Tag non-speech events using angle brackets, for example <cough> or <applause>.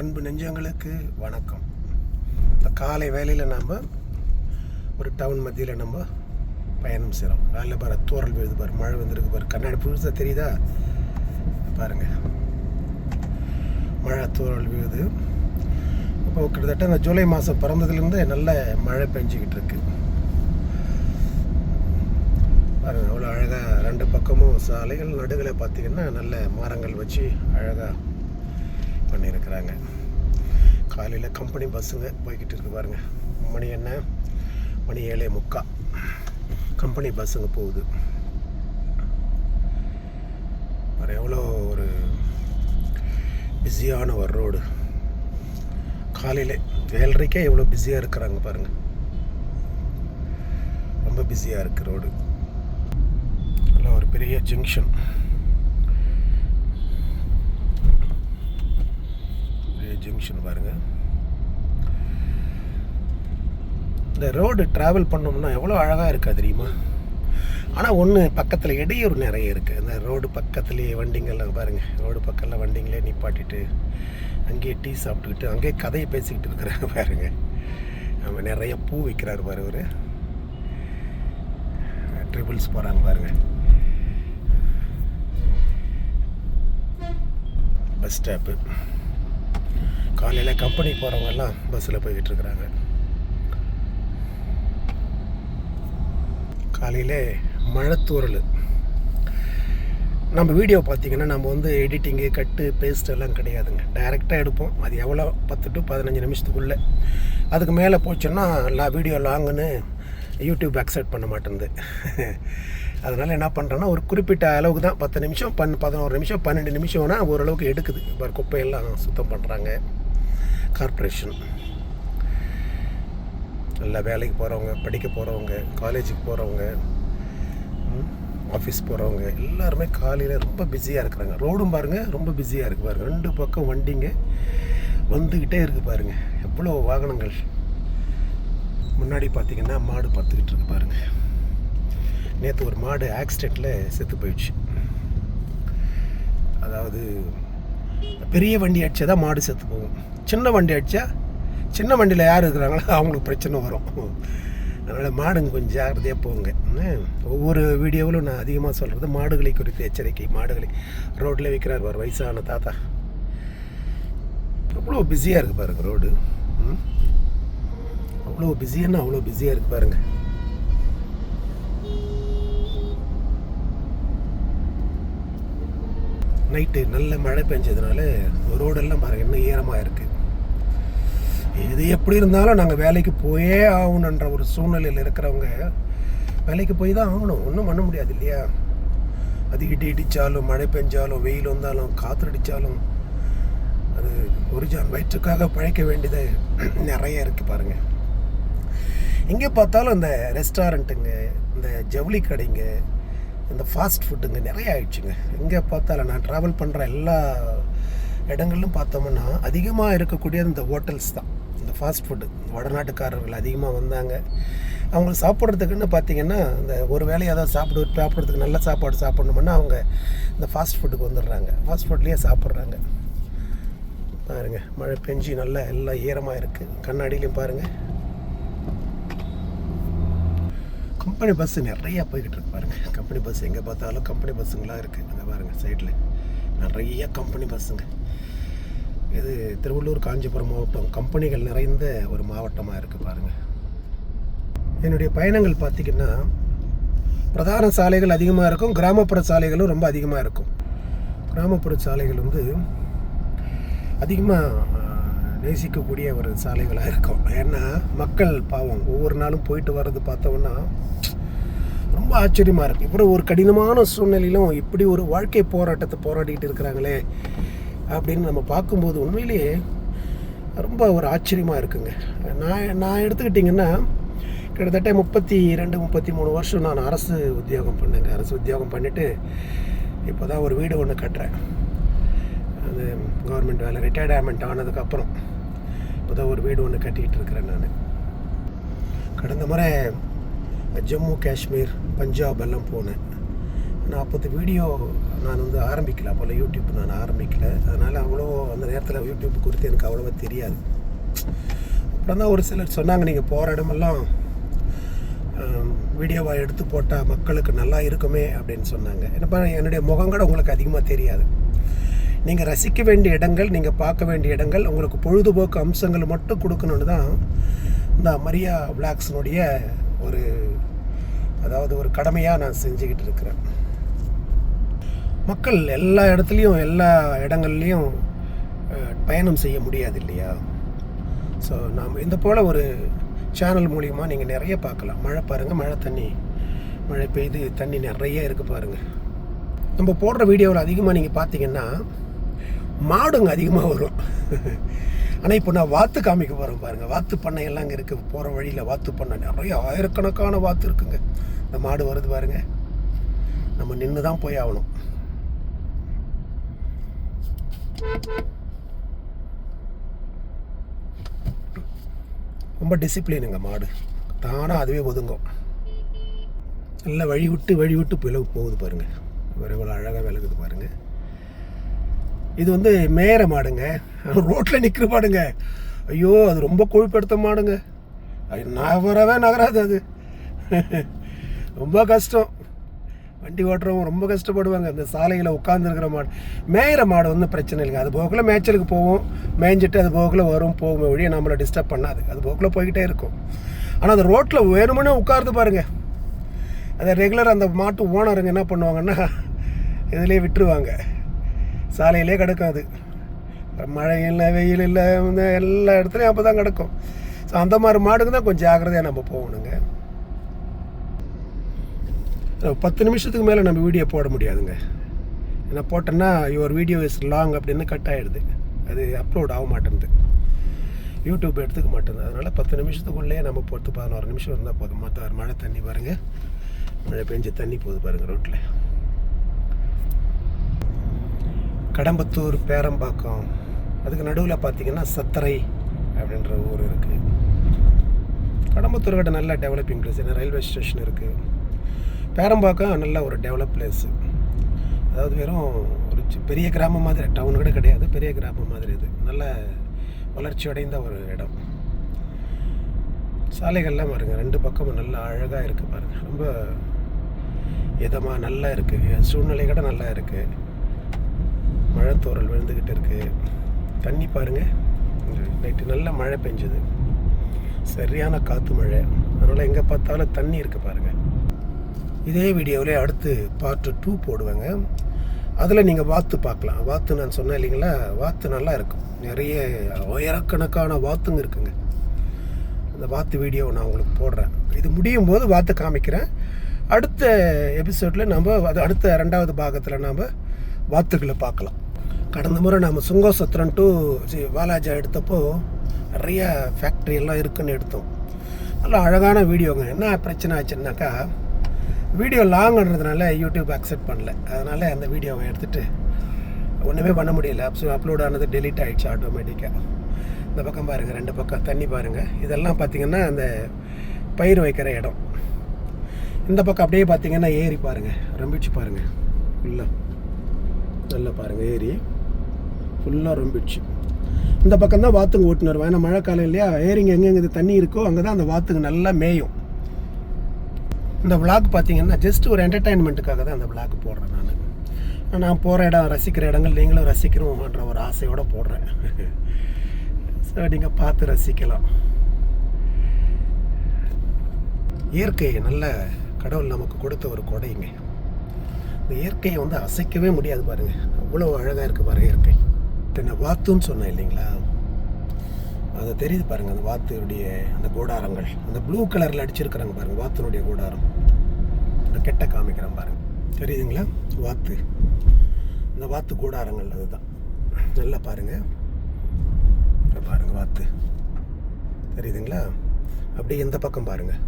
அன்பு நெஞ்சங்களுக்கு வணக்கம். இந்த காலை வேலையில் நாம் ஒரு டவுன் மத்தியில் நம்ம பயணம் செய்கிறோம் காலையில் பாரு தூரல் விழுது பாரு மழை வந்திருக்கு பாரு. கண்ணாடி புதுசாக தெரியுதா? பாருங்கள் மழை தூரல் விழுது. இப்போ கிட்டத்தட்ட இந்த ஜூலை மாதம் பிறந்ததுலேருந்து நல்ல மழை பெஞ்சிக்கிட்டு இருக்கு. பாருங்கள் அவ்வளோ அழகாக ரெண்டு பக்கமும் சாலைகள் நடுகளை பார்த்திங்கன்னா நல்ல மரங்கள் வச்சு அழகாக பண்ணியிருக்கிறாங்க. காலையில் கம்பெனி பஸ்ஸுங்க போய்கிட்டு இருக்கு பாருங்கள் மணி என்ன? மணி ஏழே முக்கா. கம்பெனி பஸ்ஸுங்க போகுது. வேறு எவ்வளோ ஒரு பிஸியான ஒரு ரோடு காலையில் ஏழரைக்கே எவ்வளோ பிஸியாக இருக்கிறாங்க பாருங்கள் ரொம்ப பிஸியாக இருக்குது ரோடு நல்ல ஒரு பெரிய ஜங்ஷன் பெரிய ஜங்ஷன் பாருங்கள் இந்த ரோடு ட்ராவல் பண்ணோம்னா எவ்வளோ அழகாக இருக்கா தெரியுமா? ஆனால் ஒன்று பக்கத்தில் இடையூறு நிறைய இருக்குது இந்த ரோடு பக்கத்துலேயே வண்டிங்கள்லாம் பாருங்கள் ரோடு பக்கத்தில் வண்டிங்களே நிப்பாட்டிட்டு அங்கேயே டீ சாப்பிட்டுக்கிட்டு அங்கேயே கதையை பேசிக்கிட்டு இருக்கிறாங்க பாருங்கள் நம்ம நிறைய பூ விற்கிறாரு பாரு ஒரு ட்ரிபிள்ஸ் போகிறாங்க பாருங்க. பஸ் ஸ்டாப்பு காலையில் கம்பெனிக்கு போகிறவங்க எல்லாம் பஸ்ஸில் போய்கிட்டு இருக்கிறாங்க. காலையில் மழைத்தூரல் நம்ம வீடியோ பார்த்தீங்கன்னா நம்ம வந்து எடிட்டிங்கு கட்டு பேஸ்ட் எல்லாம் கிடையாதுங்க. டைரெக்டாக எடுப்போம். அது எவ்வளோ? பத்து டு பதினஞ்சு நிமிஷத்துக்குள்ளே. அதுக்கு மேலே போச்சுன்னா லா வீடியோ லாங்குன்னு யூடியூப் அக்செப்ட் பண்ண மாட்டேங்குது அதனால் என்ன பண்ணுறேன்னா ஒரு குறிப்பிட்ட அளவுக்கு தான் பத்து நிமிஷம் பன் பதினோரு நிமிஷம் பன்னெண்டு நிமிஷம்னா ஓரளவுக்கு எடுக்குது. இப்போ குப்பையெல்லாம் சுத்தம் பண்ணுறாங்க கார்ப்பரேஷன் நல்லா வேலைக்கு போகிறவங்க படிக்க போகிறவங்க காலேஜுக்கு போகிறவங்க ஆஃபீஸ் போகிறவங்க எல்லாருமே காலையில் ரொம்ப பிஸியாக இருக்கிறாங்க. ரோடும் பாருங்கள் ரொம்ப பிஸியாக இருக்குது பாருங்கள் ரெண்டு பக்கம் வண்டிங்க வந்துக்கிட்டே இருக்குது பாருங்கள் எவ்வளோ வாகனங்கள். முன்னாடி பார்த்தீங்கன்னா மாடு பார்த்துக்கிட்டு இருக்கு பாருங்கள் நேற்று ஒரு மாடு ஆக்சிடெண்ட்டில் செத்து போயிடுச்சு. அதாவது பெரிய வண்டி அடிச்சா தான் மாடு செத்து போகும். சின்ன வண்டி அடித்தா சின்ன வண்டியில் யார் இருக்கிறாங்களோ அவங்களுக்கு பிரச்சனை வரும். அதனால் மாடுங்க கொஞ்சம் ஜாகிரதையாக போங்க. ஒவ்வொரு வீடியோவிலும் நான் அதிகமாக சொல்கிறது மாடுகளை குறித்து எச்சரிக்கை மாடுகளை ரோட்டில் விற்கிறார் பார் வயசான தாத்தா. அவ்வளோ பிஸியாக இருக்குது பாருங்க ரோடு அவ்வளோ பிஸின்னா அவ்வளோ பிஸியாக இருக்குது பாருங்கள் நைட்டு நல்ல மழை பெஞ்சதுனால ரோடெல்லாம் பாருங்க இன்னும் ஈரமாக இருக்குது இது எப்படி இருந்தாலும் நாங்கள் வேலைக்கு போயே ஆகணுன்ற ஒரு சூழ்நிலையில் இருக்கிறவங்க வேலைக்கு போய் தான் ஆகணும். ஒன்றும் பண்ண முடியாது இல்லையா? அது இடி இடித்தாலும் மழை பெஞ்சாலும் வெயில் வந்தாலும் காற்று அடித்தாலும் அது ஒரு ஜான் வயிற்றுக்காக பழைக்க வேண்டியது நிறைய இருக்குது பாருங்கள் எங்கே பார்த்தாலும் இந்த ரெஸ்டாரண்ட்டுங்க இந்த ஜவுளி கடைங்க இந்த ஃபாஸ்ட் ஃபுட்டுங்க நிறைய ஆயிடுச்சுங்க. எங்கே பார்த்தாலும் நான் ட்ராவல் பண்ணுற எல்லா இடங்களிலும் பார்த்தோம்னா அதிகமாக இருக்கக்கூடிய இந்த ஹோட்டல்ஸ் தான். இந்த ஃபாஸ்ட் ஃபுட்டு வடநாட்டுக்காரர்கள் அதிகமாக வந்தாங்க. அவங்க சாப்பிட்றதுக்குன்னு பார்த்தீங்கன்னா இந்த ஒரு வேலையை ஏதாவது சாப்பிடு சாப்பிட்றதுக்கு நல்ல சாப்பாடு சாப்பிடணும்னா அவங்க இந்த ஃபாஸ்ட் ஃபுட்டுக்கு வந்துடுறாங்க. ஃபாஸ்ட் ஃபுட்லேயே சாப்பிட்றாங்க. பாருங்க மழை பெஞ்சு நல்லா எல்லாம் ஈரமாக இருக்குது கண்ணாடியிலையும் பாருங்கள் கம்பெனி பஸ்ஸு நிறையா போய்கிட்டு இருக்கு பாருங்கள் கம்பெனி பஸ் எங்கே பார்த்தாலும் கம்பெனி பஸ்ஸுங்களாக இருக்குது அங்கே பாருங்கள் சைடில் நிறைய கம்பெனி பஸ்ஸுங்க இது திருவள்ளூர் காஞ்சிபுரம் மாவட்டம். கம்பெனிகள் நிறைந்த ஒரு மாவட்டமாக இருக்குது பாருங்கள் என்னுடைய பயணங்கள் பார்த்திங்கன்னா பிரதான சாலைகள் அதிகமாக இருக்கும் கிராமப்புற சாலைகளும் ரொம்ப அதிகமாக இருக்கும். கிராமப்புற சாலைகள் வந்து அதிகமாக நேசிக்கக்கூடிய ஒரு சாலைகளாக இருக்கும். ஏன்னா மக்கள் பாவம் ஒவ்வொரு நாளும் போயிட்டு வர்றது பார்த்தோம்னா ரொம்ப ஆச்சரியமாக இருக்குது இப்போ ஒரு கடினமான சூழ்நிலையிலும் இப்படி ஒரு வாழ்க்கை போராட்டத்தை போராடிட்டு இருக்கிறாங்களே அப்படின்னு நம்ம பார்க்கும்போது உண்மையிலேயே ரொம்ப ஒரு ஆச்சரியமாக இருக்குங்க. நான் நான் எடுத்துக்கிட்டிங்கன்னா கிட்டத்தட்ட முப்பத்தி ரெண்டு முப்பத்தி மூணு வருஷம் நான் அரசு உத்தியோகம் பண்ணேங்க. அரசு உத்தியோகம் பண்ணிவிட்டு இப்போ தான் ஒரு வீடு ஒன்று கட்டுறேன். அது கவர்மெண்ட் வேலை ரிட்டையர்மெண்ட் ஆனதுக்கப்புறம் இப்போ தான் ஒரு வீடு ஒன்று கட்டிகிட்டு இருக்கிறேன் நான். கடந்த முறை ஜம்மு காஷ்மீர் பஞ்சாப் எல்லாம் போனேன். நான் அப்போது வீடியோ நான் வந்து ஆரம்பிக்கல அப்போல்லாம் யூடியூப் நான் ஆரம்பிக்கல. அதனால் அவ்வளோ அந்த நேரத்தில் யூடியூப் குறித்து எனக்கு அவ்வளோவா தெரியாது. அப்புறம் தான் ஒரு சிலர் சொன்னாங்க நீங்கள் போகிற இடமெல்லாம் வீடியோவாக எடுத்து போட்டால் மக்களுக்கு நல்லா இருக்குமே அப்படின்னு சொன்னாங்க. என்னப்பா என்னுடைய முகம் கூட உங்களுக்கு அதிகமாக தெரியாது. நீங்கள் ரசிக்க வேண்டிய இடங்கள் நீங்கள் பார்க்க வேண்டிய இடங்கள் உங்களுக்கு பொழுதுபோக்கு அம்சங்கள் மட்டும் கொடுக்கணுன்னு தான் இந்த மரியா பிளாக்ஸினுடைய ஒரு அதாவது ஒரு கடமையாக நான் செஞ்சுக்கிட்டு இருக்கிறேன். மக்கள் எல்லா இடத்துலையும் எல்லா இடங்கள்லையும் பயணம் செய்ய முடியாது இல்லையா? ஸோ நாம் இந்த போல் ஒரு சேனல் மூலிமா நீங்கள் நிறைய பார்க்கலாம். மழை பாருங்கள் மழை தண்ணி மழை பெய்து தண்ணி நிறைய இருக்குது பாருங்கள் நம்ம போடுற வீடியோவில் அதிகமாக நீங்கள் பார்த்தீங்கன்னா மாடுங்க அதிகமாக வரும். ஆனால் இப்போ நான் வாத்து காமிக்க போகிறேன் பாருங்கள் வாத்து பண்ணை எல்லாம் அங்கே இருக்குது போகிற வழியில் வாத்து பண்ணை. நிறைய ஆயிரக்கணக்கான வாத்து இருக்குங்க. இந்த மாடு வருது பாருங்க. நம்ம நின்று தான் போய் ஆகணும். ரொம்ப டிசிப்ளினுங்க மாடு. தானாக அதுவே ஒதுங்கும். நல்லா வழி விட்டு வழி விட்டு பிளவு போகுது பாருங்க. வேறு இவ்வளோ அழகாக விலகுது பாருங்கள் இது வந்து மேயற மாடுங்க. ரோட்டில் நிற்கிற மாடுங்க. ஐயோ அது ரொம்ப கொழுப்படுத்த மாடுங்க. அது நகரவே நகராது அது. ரொம்ப கஷ்டம். வண்டி ஓட்டுறவங்க ரொம்ப கஷ்டப்படுவாங்க. அந்த சாலையில் உட்காந்துருக்கிற மாடு. மேயிற மாடு ஒன்றும் பிரச்சனை இல்லைங்க. அது போக்கில் மேய்ச்சலுக்கு போவோம். மேய்ஞ்சிட்டு அது போக்கில் வரும் போகும் வழியை நம்மளை டிஸ்டர்ப் பண்ணாது. அது போக்கில் போய்கிட்டே இருக்கும். ஆனால் அந்த ரோட்டில் வேணுமுன்னே உட்காருது பாருங்கள் அதை ரெகுலர் அந்த மாட்டு ஓனருங்க என்ன பண்ணுவாங்கன்னா இதுலேயே விட்டுருவாங்க. சாலையிலே கிடக்கும் அது மழை இல்லை வெயில் இல்லை எல்லா இடத்துலையும் அப்போ தான் கிடக்கும். ஸோ அந்த மாதிரி மாடுக்கு தான் கொஞ்சம் ஜாக்கிரதையாக நம்ம போகணுங்க. பத்து நிமிஷத்துக்கு மேலே நம்ம வீடியோ போட முடியாதுங்க. ஏன்னா போட்டோன்னா யுவர் வீடியோ இஸ் லாங் அப்படின்னு கட் ஆகிடுது அது அப்லோட் ஆக மாட்டேங்குது யூடியூப் எடுத்துக்க மாட்டேங்குது அதனால் பத்து நிமிஷத்துக்குள்ளேயே நம்ம போட்டு பதினோரு நிமிஷம் இருந்தால் போதும். மற்ற மழை தண்ணி பாருங்கள் மழை பெஞ்சு தண்ணி போகுது பாருங்கள் ரோட்டில் கடம்பத்தூர் பேரம்பாக்கம். அதுக்கு நடுவில் பார்த்தீங்கன்னா சத்தரை அப்படின்ற ஊர் இருக்குது கடம்பத்தூர் கிட்ட நல்ல டெவலப்பிங் பிளேஸ் ஏன்னா ரயில்வே ஸ்டேஷன் இருக்குது பேரம்பாக்கம் நல்ல ஒரு டெவலப் பிளேஸு அதாவது வெறும் ஒரு பெரிய கிராமம் மாதிரி டவுன் கூட கிடையாது பெரிய கிராமம் மாதிரி இது. நல்ல வளர்ச்சி அடைந்த ஒரு இடம். சாலைகள்லாம் பாருங்கள் ரெண்டு பக்கமும் நல்லா அழகாக இருக்குது பாருங்கள் ரொம்ப இதமாக நல்லா இருக்குது சூழ்நிலை கூட நல்லா இருக்குது மழைத்தோரல் விழுந்துக்கிட்டு இருக்குது தண்ணி பாருங்க. நைட்டு நல்ல மழை பெஞ்சுது. சரியான காற்று மழை. அதனால் எங்கே பார்த்தாலும் தண்ணி இருக்குது பாருங்கள் இதே வீடியோவிலே அடுத்து பார்ட் டூ போடுவேங்க. அதில் நீங்கள் வாத்து பார்க்கலாம். வாத்து நான் சொன்னேன் இல்லைங்களா? வாத்து நல்லா இருக்கும். நிறைய ஆயிரக்கணக்கான வாத்துங்க இருக்குங்க. அந்த வாத்து வீடியோ நான் உங்களுக்கு போடுறேன். இது முடியும் போது வாத்து காமிக்கிறேன். அடுத்த எபிசோடில் நம்ம அது அடுத்த ரெண்டாவது பாகத்தில் நாம் வாத்துக்களை பார்க்கலாம். கடந்த முறை நாம் சுங்கோசத்திரன் டு பாலாஜா வாலாஜா எடுத்தப்போ நிறைய ஃபேக்ட்ரி எல்லாம் இருக்குன்னு எடுத்தோம். நல்லா அழகான வீடியோங்க. என்ன பிரச்சனை ஆச்சுன்னாக்கா வீடியோ லாங்ன்றதுனால யூடியூப் அக்செப்ட் பண்ணல. அதனால் அந்த வீடியோவை எடுத்துகிட்டு ஒன்றுமே பண்ண முடியல. அப்சோ அப்லோட் ஆனது டெலிட் ஆகிடுச்சு ஆட்டோமேட்டிக்காக இந்த பக்கம் பாருங்கள் ரெண்டு பக்கம் தண்ணி பாருங்கள் இதெல்லாம் பார்த்தீங்கன்னா அந்த பயிர் வைக்கிற இடம். இந்த பக்கம் அப்படியே பார்த்தீங்கன்னா ஏரி பாருங்கள் ரொம்பிச்சு பாருங்கள் ஃபுல்லாக நல்லா பாருங்கள் ஏரி. ஃபுல்லாக ரொம்பிடுச்சு. இந்த பக்கம் தான் வாத்துங்க ஓட்டுனர். ஏன்னா மழை காலம் இல்லையா? ஏரிங்க எங்கெங்கே தண்ணி இருக்கோ அங்கே தான் அந்த வாத்துங்க நல்லா மேயும். இந்த விளாக் பார்த்தீங்கன்னா ஜஸ்ட் ஒரு என்டர்டைன்மெண்ட்டுக்காக தான் அந்த விளாக் போடுறேன் நான். நான் போகிற இடம் ரசிக்கிற இடங்கள் நீங்களும் ரசிக்கிறோம்ன்ற ஒரு ஆசையோடு போடுறேன். <laughs> ஸோ நீங்கள் பார்த்து ரசிக்கலாம். இயற்கை நல்ல கடவுள் நமக்கு கொடுத்த ஒரு கொடைங்க. இந்த இயற்கையை வந்து அசைக்கவே முடியாது பாருங்க. அவ்வளோ அழகாக இருக்குது பாருங்கள் இயற்கை. நான் வாத்துன்னு சொன்னேன் இல்லைங்களா? அது தெரியுது பாருங்கள் அந்த வாத்துடைய அந்த கூடாரங்கள். அந்த ப்ளூ கலரில் அடிச்சிருக்கிறாங்க பாருங்கள் வாத்தினுடைய கூடாரம். நான் கெட்ட காமிக்கிறேன் பாருங்கள் தெரியுதுங்களா? வாத்து. இந்த வாத்து கூடாரங்கள் அதுதான். நல்லா பாருங்க. பாருங்கள் வாத்து. தெரியுதுங்களா? அப்படியே இந்த பக்கம் பாருங்கள்